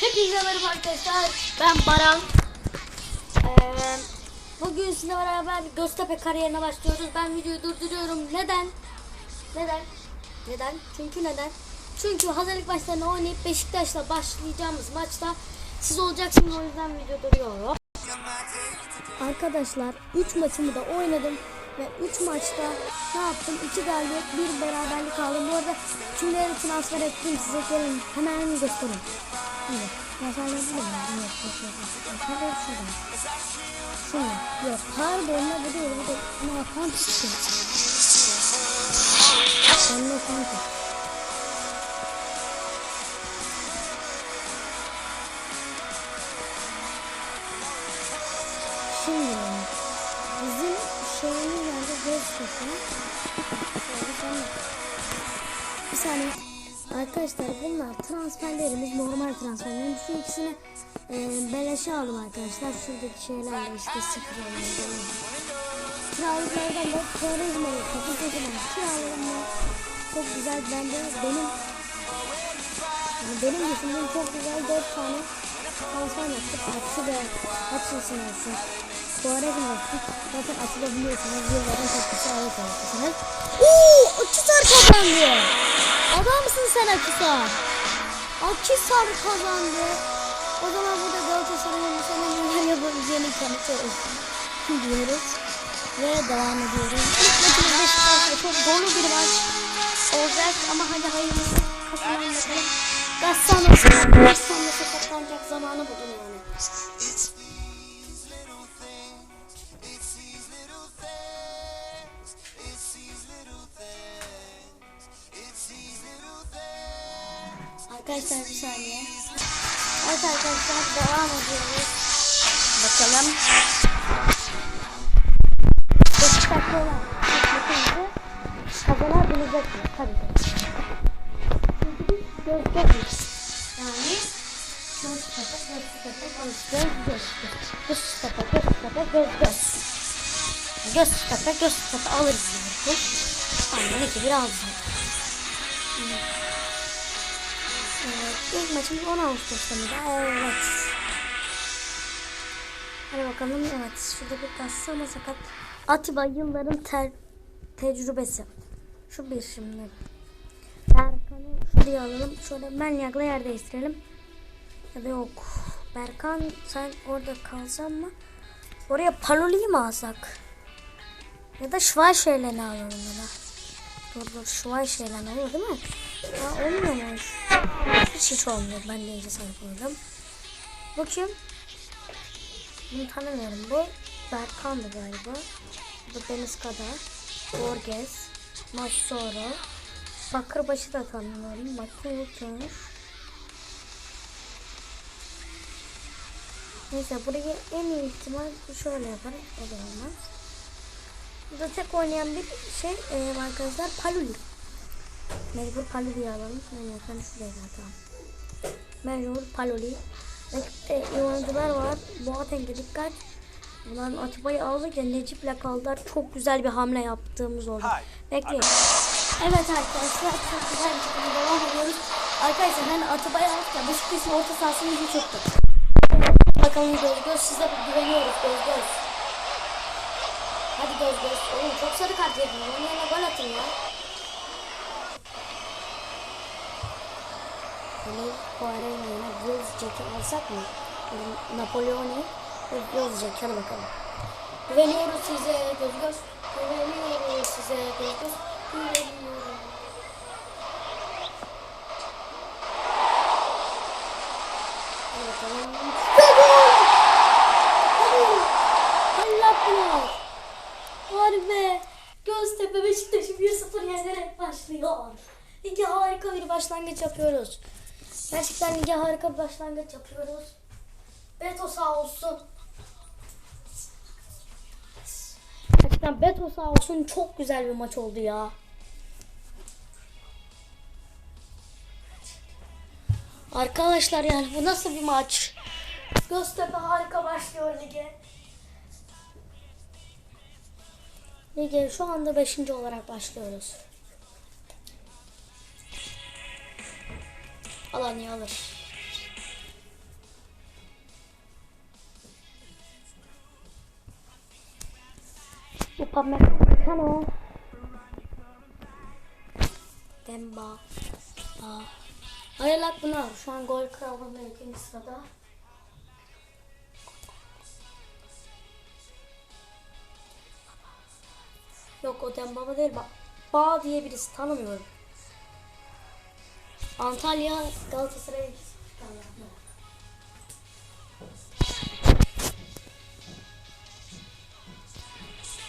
Hepinize merhaba arkadaşlar. Ben Baran. Ee, bugün sizinle beraber Göztepe kariyerine başlıyoruz. Ben videoyu durduruyorum. Neden? Neden? Neden? Çünkü neden? Çünkü hazırlık maçlarını oynayıp Beşiktaş'la başlayacağımız maçta siz olacaksınız o yüzden video duruyor. Arkadaşlar 3 maçımı da oynadım ve 3 maçta ne yaptım? 2 galibiyet, 1 beraberlik aldım. Bu arada kimleri transfer ettim size gelin hemen göstereyim. Şimdi değil mi? Yok, yok, yok. Transferler şurada. Şurada. Yok, pardon ne bu değil. Bu da ne yapan çıktı. Ben ne yapan Bir saniye. Arkadaşlar bunlar transferlerimiz normal transferlerimiz. Şu ikisini e, beleşe aldım arkadaşlar. Şuradaki şeylerle işte olmalı. Kiralıklardan da Kore'yi kapı kocaman kiraladım. Çok güzel bence benim yani benim düşündüğüm çok güzel 4 tane transfer yaptık. Atsı da açılsın olsun. Tuvalet yaptık. Zaten atılabiliyorsunuz. Yılların tepkisi alıyorsunuz. Uuu! Akisar kazandı. Adamsın sen Akisar. Akisar kazandı. O zaman burada Galatasaray'ın bu sene neler yapabileceğini kanıtlıyoruz. diyoruz. Ve devam ediyoruz. İlk maçımız Beşiktaş'la çok dolu bir maç olacak ama hadi hayırlısı katılan bakalım. Gassanası, Gassanası saklanacak zamanı buldum yani. Arkadaşlar bir saniye. Evet arkadaşlar devam ediyoruz. Bakalım. Beşiktaşlı olan maçımızı kazanabilecek mi? Tabii ki. Çünkü biz gözdeyiz. Yani Göztepe, Göztepe, göz, göz, göz. Göztepe, Göztepe, göz, göz. Göztepe, Göztepe alırız yani. Aynen iki bir aldım. İlk maçımız 10 Ağustos'ta mıydı? Evet. Hadi bakalım evet şurada bir kassa ama sakat. Atiba yılların ter, tecrübesi. Şu bir şimdi. Berkan'ı şuraya alalım. Şöyle Manyak'la yer değiştirelim. Ya da yok. Berkan sen orada kalsan mı? Oraya Paloli'yi mi alsak? Ya da Schweizer'le alalım ya da. Dur dur Schweizer'le olur değil mi? Ha olmuyor mu? Hiç hiç olmuyor. Ben de iyice sahip oldum. Bakayım. Bunu tanımıyorum. Bu Berkan'dı galiba. Bu Deniz Kadar. Borges. Massoro. Bakırbaşı da tanımıyorum. Bu kimmiş? Neyse burayı en iyi ihtimal şöyle yaparım. O da olmaz. Burada tek oynayan bir şey e, arkadaşlar Paluli. Mecbur Paloli'yi alalım. Yani efendim şuraya zaten. Mecbur Paloli. Rakipte iyi oyuncular var. Boateng'e dikkat. Bunların Atiba'yı alırken Necip'le kaldılar. Çok güzel bir hamle yaptığımız oldu. Bekleyin. Evet arkadaşlar çok güzel bir şekilde devam ediyoruz. Arkadaşlar ben Atiba'yı alırken Beşiktaş'ın orta sahasını iyi çektim. Bakalım göz göz size güveniyoruz göz göz. Hadi göz göz. Oğlum çok sarı kart yedin. Onun yerine gol atın ya. Hani Poirot'un yerine Wills Jack'i alsak mı? Napoleon'i ve Wills Jack. Hadi bakalım. Güveniyoruz size göz göz. Güveniyoruz size göz göz. Güveniyoruz. Hadi bakalım. Ve gol! Halil attılar. Harbi. Göztepe Beşiktaş'ı 1-0 yenerek başlıyor. Lige harika bir başlangıç yapıyoruz. Gerçekten lige harika bir başlangıç yapıyoruz. Beto sağ olsun. Gerçekten Beto sağ olsun çok güzel bir maç oldu ya. Arkadaşlar yani bu nasıl bir maç? Göztepe harika başlıyor lige. Lige şu anda 5. olarak başlıyoruz. Alanya alır. Upamecano. Demba. Aa. Hayalak bunlar. Şu an gol kralı kralında ikinci sırada. Yok o Dembaba değil. Bak. Bağ diye birisi tanımıyorum. Antalya Galatasaray.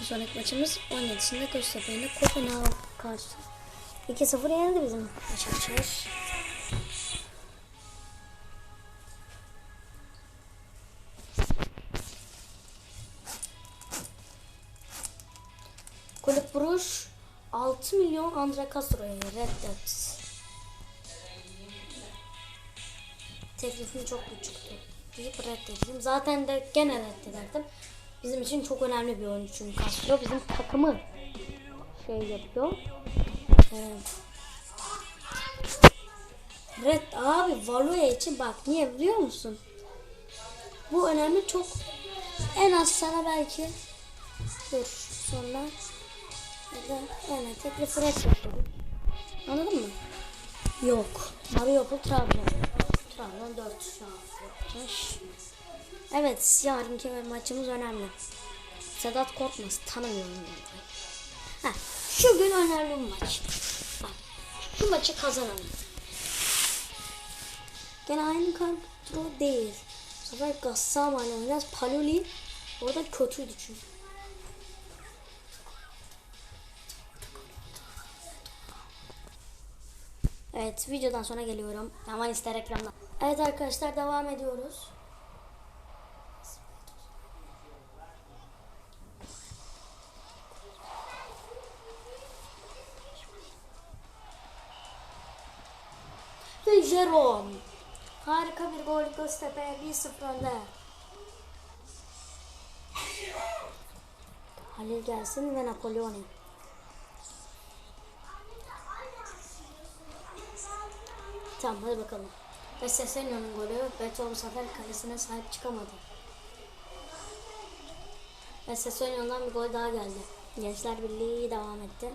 Bir sonraki maçımız 17'sinde Göztepe ile Kopenhag karşı. 2-0 yenildi bizim maç 6 milyon Andre Castro'ya reddet. Teklifim çok küçüktü. Deyip reddettim. Zaten de gene reddederdim. Bizim için çok önemli bir oyuncu çünkü Castro bizim takımı şey yapıyor. Evet. Red abi Valoya için bak niye biliyor musun? Bu önemli çok en az sana belki dur sonra ya da yani teklifi red yapalım. Anladın mı? Yok. Mavi Yopul Trabzon. Trabzon 4 şu an yapmış. Evet yarınki maçımız önemli. Sedat Korkmaz tanımıyorum ben. Ha, şu gün önemli bir maç. Şu maçı kazanalım. Gene aynı kadro değil. Bu sefer Gassama ile oynayacağız. Paloli orada kötüydü çünkü. Evet videodan sonra geliyorum. Aman ister reklamdan. Evet arkadaşlar devam ediyoruz. Ve Jerome. Harika bir gol Göztepe 1-0 önde. Halil gelsin ve Napoleon'u. Tamam hadi bakalım. Ve Sesenyo'nun golü Beto bu sefer kalesine sahip çıkamadı. Ve Sesenyo'dan bir gol daha geldi. Gençler Birliği devam etti.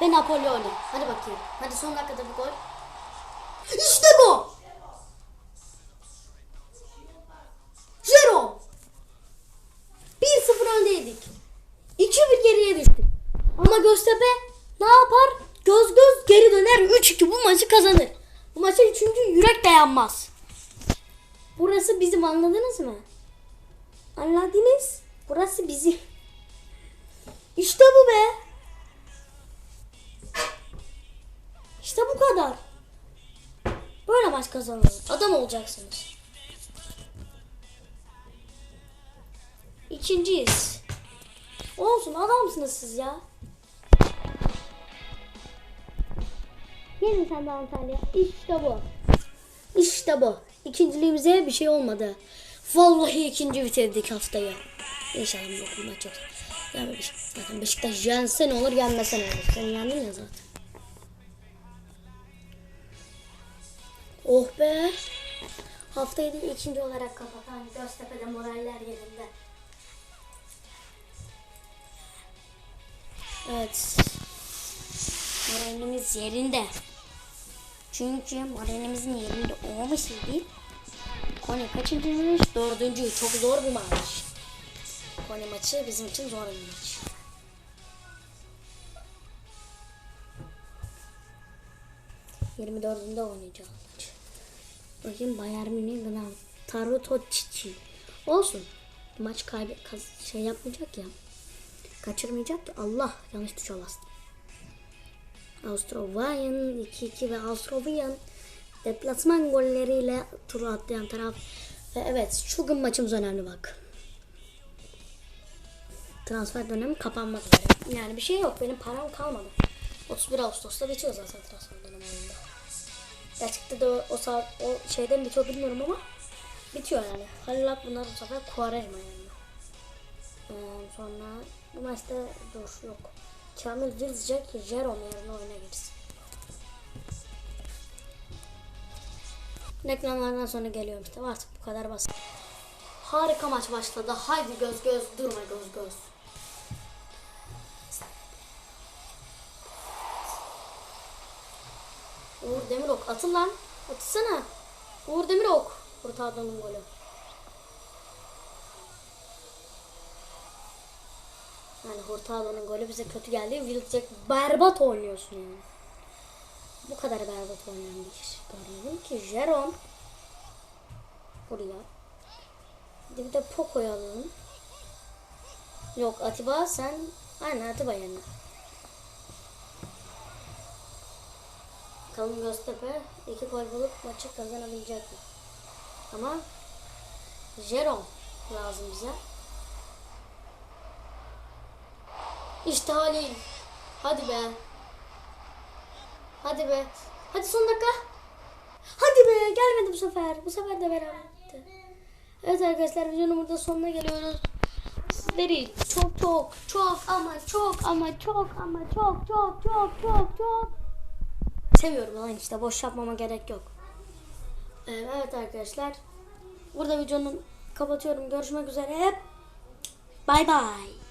Ve Napoleon'u. Hadi bakayım. Hadi son dakikada bir gol. İşte bu. Jero. 1-0 öndeydik. 2-1 geriye düştük. Ama Göztepe ne yapar? Geri döner 3-2 bu maçı kazanır. Bu maça çünkü yürek dayanmaz. Burası bizim anladınız mı? Anladınız? Burası bizim. İşte bu be. İşte bu kadar. Böyle maç kazanılır. Adam olacaksınız. İkinciyiz. Olsun adamsınız siz ya. Gelin sen de Antalya. İşte bu. İşte bu. İkinciliğimize bir şey olmadı. Vallahi ikinci bitirdik haftayı. İnşallah bu maç yok. Yani Beşik- zaten Beşiktaş yense ne olur yenmese ne olur. Sen yendin ya zaten. Oh be. Haftayı da ikinci olarak kapatan Göztepe'de moraller yerinde. Evet. Moralimiz yerinde. Çünkü moralimizin yerinde olmasaydı Konya kaçıncıymış? Dördüncü. Çok zor bir maç. Konya maçı bizim için zor bir maç. Yirmi dördünde oynayacağız maç. Bakayım Bayern Münih Gnav. Taruto Çiçi. Olsun. Maç kaybet şey yapmayacak ya. Kaçırmayacak ya. Allah yanlış tuşa bastım. Austro-Viyen 2-2 ve Austro-Viyen deplasman golleriyle turu atlayan taraf. Ve evet şu gün maçımız önemli bak. Transfer dönemi kapanmak üzere. Yani bir şey yok benim param kalmadı. 31 Ağustos'ta bitiyor zaten transfer dönemi oyunda. Gerçekten de o, o saat o şeyden bitiyor bilmiyorum ama bitiyor yani. Halil bunlar bu sefer Quaresma yani. Ee, sonra bu maçta dur yok. Kamil Dizcek Jerome yerine oyuna girsin. Reklamlardan sonra geliyorum işte artık bu kadar basit. harika maç başladı. Haydi göz göz durma göz göz. Uğur Demirok atın lan. Atsana. Uğur Demirok. Adamın golü. Yani Hurtado'nun golü bize kötü geldi. Wilczek berbat oynuyorsun yani. Bu kadar berbat oynayan bir kişi görmedim ki. Jerome. Buraya. Bir de Poco'yu alalım. Yok Atiba sen. Aynen Atiba yerine. Bakalım Göztepe iki gol bulup maçı kazanabilecek mi? Ama Jerome lazım bize. İşte Halil. Hadi be. Hadi be. Hadi son dakika. Hadi be. Gelmedi bu sefer. Bu sefer de beraber gitti. Evet arkadaşlar videonun burada sonuna geliyoruz. Sizleri çok çok çok ama çok ama çok ama çok çok çok çok çok seviyorum lan işte boş yapmama gerek yok. Ee, Evet arkadaşlar. Burada videonun kapatıyorum. Görüşmek üzere. Bay bay.